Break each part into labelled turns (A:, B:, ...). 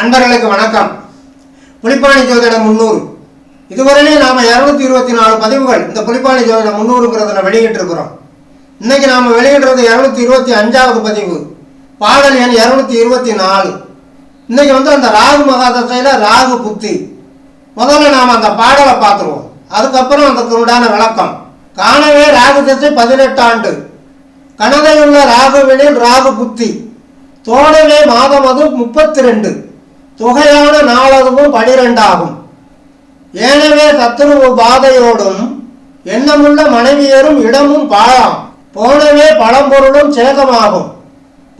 A: அன்பர்களுக்கு வணக்கம். புலிப்பாணி ஜோதிடம் முன்னூறு இதுவரையிலே நாம் இரநூத்தி இருபத்தி நாலு பதிவுகள் இந்த புலிப்பாணி ஜோதிடம் முன்னூறுங்கிறத வெளியிட்டு இருக்கிறோம் இன்னைக்கு நாம் வெளியிடுறது இரநூத்தி இருபத்தி அஞ்சாவது பதிவு. பாடல் எண் இரநூத்தி இருபத்தி நாலு. இன்னைக்கு வந்து அந்த ராகு மகாதசையில் ராகு புத்தி. முதல்ல நாம் அந்த பாடலை பார்த்துருவோம். அதுக்கப்புறம் அதுக்கு விளக்கம். காணவே ராகு திசை பதினெட்டு ஆண்டு. கனதையுள்ள ராகுவினில் ராகு புத்தி. தோடவே மாதம் அது முப்பத்தி ரெண்டு தொகையான நாளதுவும் பனிரெண்டாகும். ஏனவே சத்துருவு பாதையோடும் எண்ணமுள்ள மனைவியரும் இடமும் பாழாம். போனவே பழம்பொருளும் சேதமாகும்.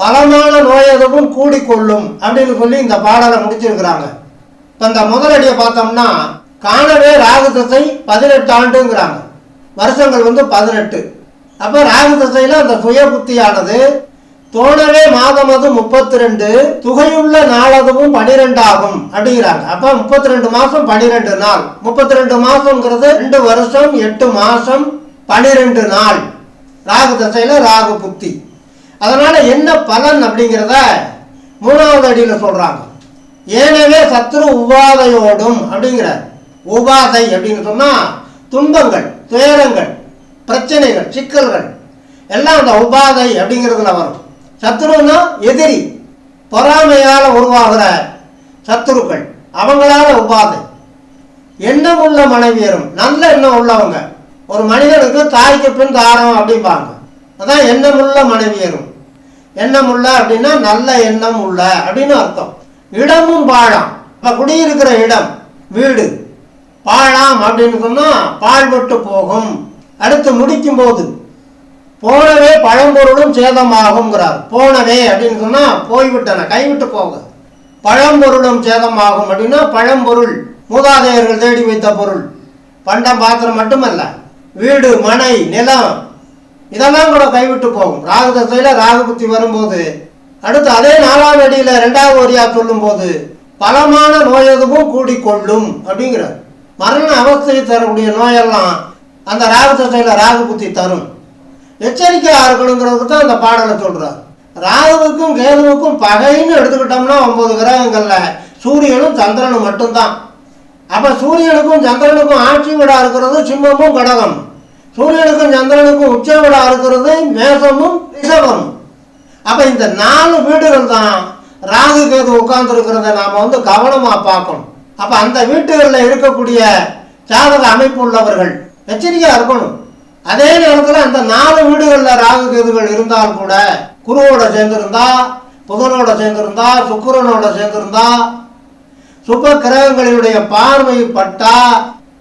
A: பலமான நோயதுவும் கூடிக்கொள்ளும் அப்படின்னு சொல்லி இந்த பாடலை முடிச்சிருக்கிறாங்க. இப்போ இந்த முதலடியை பார்த்தோம்னா காணவே ராகு திசை பதினெட்டு ஆண்டுங்கிறாங்க. வருஷங்கள் வந்து பதினெட்டு. அப்போ ராகு திசையில் அந்த சுய புத்தியானது தோணவே மாதம் அது முப்பத்தி ரெண்டு துகையுள்ள நாளதுவும் பனிரெண்டு ஆகும் அப்படிங்கிறாங்க. அப்போ முப்பத்தி ரெண்டு மாதம் பனிரெண்டு நாள். முப்பத்தி ரெண்டு மாதங்கிறது ரெண்டு வருஷம் எட்டு மாதம் பனிரெண்டு நாள். ராகு திசையில் ராகு புத்தி. அதனால என்ன பலன் அப்படிங்கிறத மூணாவது அடியில் சொல்றாங்க. ஏனவே சத்ரு உபாதையோடும் அப்படிங்கிறார். உபாதை அப்படின்னு சொன்னா துன்பங்கள் துயரங்கள் பிரச்சனைகள் சிக்கல்கள். எல்லாம் அந்த உபாதை அப்படிங்கிறதுல வரும். சத்ருன்னா எதிரி. பொறாமையால் உருவாகிற சத்துருக்கள். அவங்களால உபாதை. எண்ணம் உள்ள மனைவியரும் நல்ல எண்ணம் உள்ளவங்க. ஒரு மனிதனுக்கு தாய்க்கு பின் தாரம் அப்படிம்பாங்க. அதான் எண்ணமுள்ள மனைவியரும். எண்ணம் உள்ள அப்படின்னா நல்ல எண்ணம் உள்ள அப்படின்னு அர்த்தம். இடமும் பாழாம். இப்போ குடியிருக்கிற இடம் வீடு பாழாம் அப்படின்னு சொன்னால் பாழ்பட்டு போகும். அடுத்து முடிக்கும் போது போனவே பழம்பொருளும் சேதமாகுங்கிறார் போனவே அப்படின்னு சொன்னால் போய்விட்டன கைவிட்டு போங்க. பழம்பொருளும் சேதமாகும் அப்படின்னா பழம்பொருள் மூதாதையர்கள் தேடி வைத்த பொருள். பண்டம் பாத்திரம் மட்டுமல்ல வீடு மனை நிலம் இதெல்லாம் கூட கைவிட்டு போகும். ராகு தசையில் ராகு புத்தி வரும்போது அடுத்து அதே நாலாம் அடியில் ரெண்டாவது வரியா சொல்லும்போது பலமான நோய் எதுவும் கூடிக்கொள்ளும் அப்படிங்கிறார். மரண அவஸ்தையை தரக்கூடிய நோயெல்லாம் அந்த ராகு தசையில் ராகு புத்தி தரும். எச்சரிக்கையாக இருக்கணுங்கிறதுக்கு தான் அந்த பாடலை சொல்கிறார் ராகுவுக்கும் கேதுவுக்கும் பகைன்னு எடுத்துக்கிட்டோம்னா ஒம்பது கிரகங்களில் சூரியனும் சந்திரனும் மட்டும்தான். அப்போ சூரியனுக்கும் சந்திரனுக்கும் ஆட்சி விடா இருக்கிறது சிம்மமும் கடகம். சூரியனுக்கும் சந்திரனுக்கும் உச்ச விடா இருக்கிறது மேசமும் ரிஷபம். அப்போ இந்த நாலு வீடுகள் தான் ராகு கேது உட்கார்ந்துருக்கிறத நாம் வந்து கவனமாக பார்க்கணும். அப்போ அந்த வீட்டுகளில் இருக்கக்கூடிய ஜாதக அமைப்பு உள்ளவர்கள் எச்சரிக்கையாக இருக்கணும். அதே நேரத்தில் அந்த நாலு வீடுகளில் ராகு கேதுகள் இருந்தால் கூட குருவோட சேர்ந்திருந்தா புதனோட சேர்ந்திருந்தா சுக்கிரனோட சேர்ந்திருந்தா சுப கிரகங்களினுடைய பார்வை பட்டா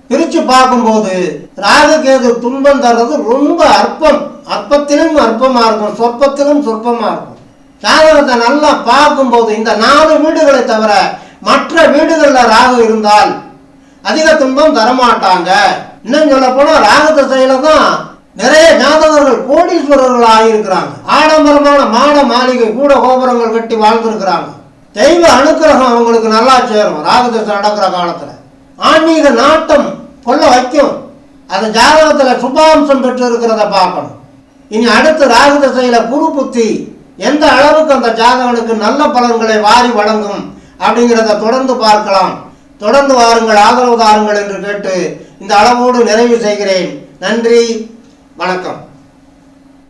A: பிரித்து பார்க்கும்போது ராகு கேது துன்பம் தர்றது ரொம்ப அற்பம். அற்பத்திலும் அற்பமாக இருக்கும் சொற்பத்திலும் சொற்பமாக இருக்கும். ஜாதகத்தை நல்லா பார்க்கும்போது இந்த நாலு வீடுகளை தவிர மற்ற வீடுகளில் ராகு இருந்தால் அதிக துன்பம் தரமாட்டாங்க. இன்னும் சொல்ல போனா ராகு திசையில தான் நிறைய ஜாதகர்கள் கோடீஸ்வரர்கள் ஆகியிருக்கிறாங்க ஆடம்பரமான மாட மாளிகை கூட கோபுரங்கள் கட்டி வாழ்ந்திருக்கிறாங்க. தெய்வ அனுக்கிரகம் அவங்களுக்கு நல்லா சேரும் ராகு நடக்கிற காலத்துல. ஆன்மீக நாட்டம் கொள்ள வைக்கும். அந்த ஜாதகத்துல சுபாம்சம் பெற்று இருக்கிறத பார்க்கணும். இனி அடுத்து ராகதசையில குரு புத்தி எந்த அளவுக்கு அந்த ஜாதகனுக்கு நல்ல பலன்களை வாரி வழங்கும் அப்படிங்கிறத தொடர்ந்து பார்க்கலாம். தொடர்ந்து வாருங்கள் ஆதரவு தாருங்கள் என்று கேட்டு இந்த அளவோடு நிறைவு செய்கிறேன். நன்றி. வணக்கம்.